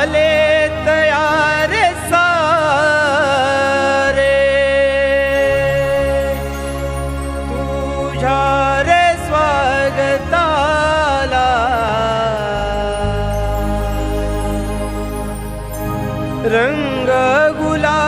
झाले तयार सारे। तुझ्या रे स्वागताला। रंग गुला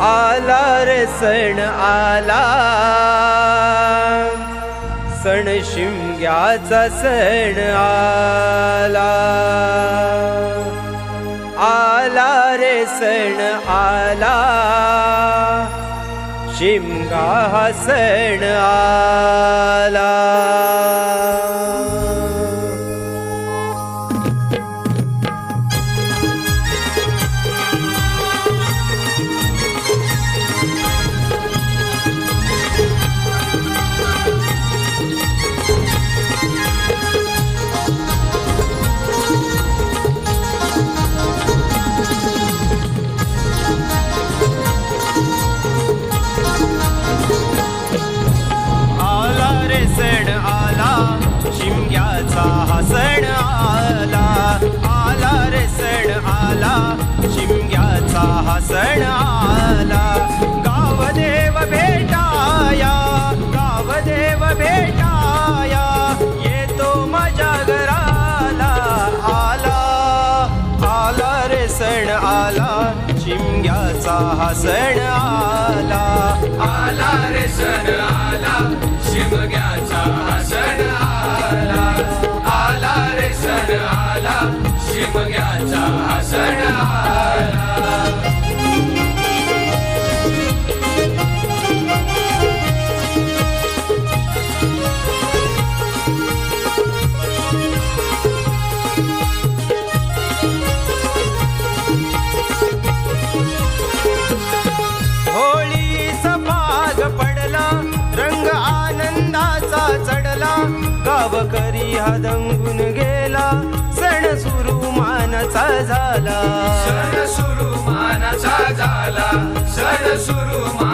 आला रे सण आला. सण शिमग्याचा सण आला. आला रे सण आला. शिमगा हा सण आला. सण आला गावदेव भेटाया गावदेव भेटाया येतो माझ्या घराला. आला आला रे सण आला. चिमग्याचा हा सण आला. आला रे सण गावकरी हा दंगून गेला. सण सुरू मानाचा झाला. सण सुरू मानाचा झाला. सण सुरू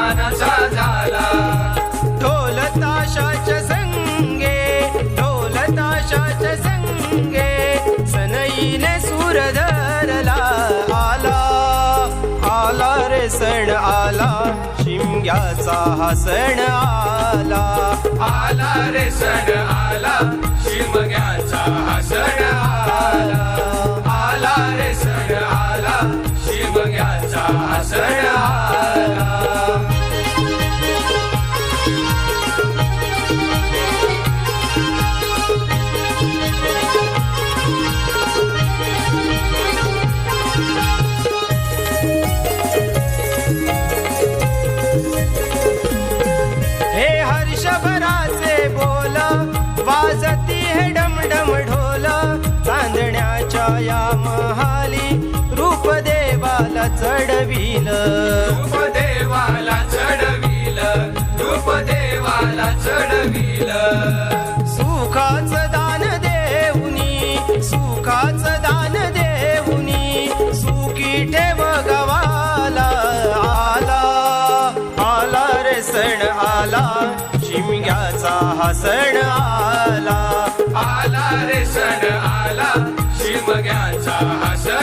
शिमग्याचा हा सण आला. आला रे सण आला शिमग्याचा हा सण आला. आला रे सण आला शिमग्याचा हा सण आला. देवाला चढविल. रूपदेवाला चढविल. रूपदेवाला चढविल. सुखाचं दान देऊनी सुखाचं दान देऊनी सुखी ठेव गवाला. आला आला रे सण आला. शिमग्याचा हा सण आला. आला रे सण आला. शिमग्याचा हा सण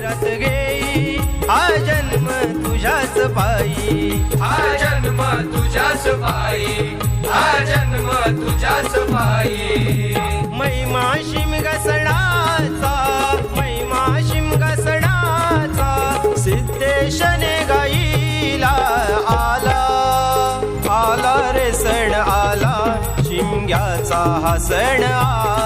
फिरत गे. हा जन्म तुझ्याच पायी. हा जन्म तुझ्याच पायी. हा जन्म तुझ्याच पायी. महिमा शिम घसणाचा महिमा शिम घसणाचा सिद्धेशने गाईला आला. आला रे सण आला. शिमग्याचा हा सण आला.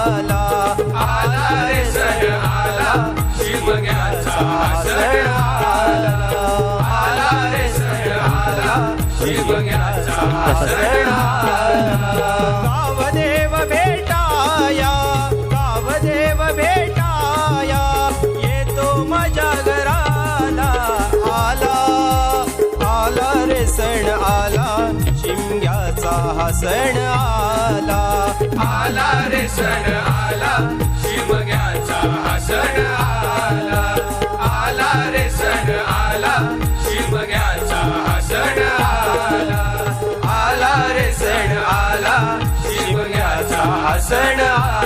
गावदेव भेटाया गावदेव भेटाया येतो माझ्या घराला. आला आला रे सण आला. शिमग्याचा हा सण आला. आला रे सण आला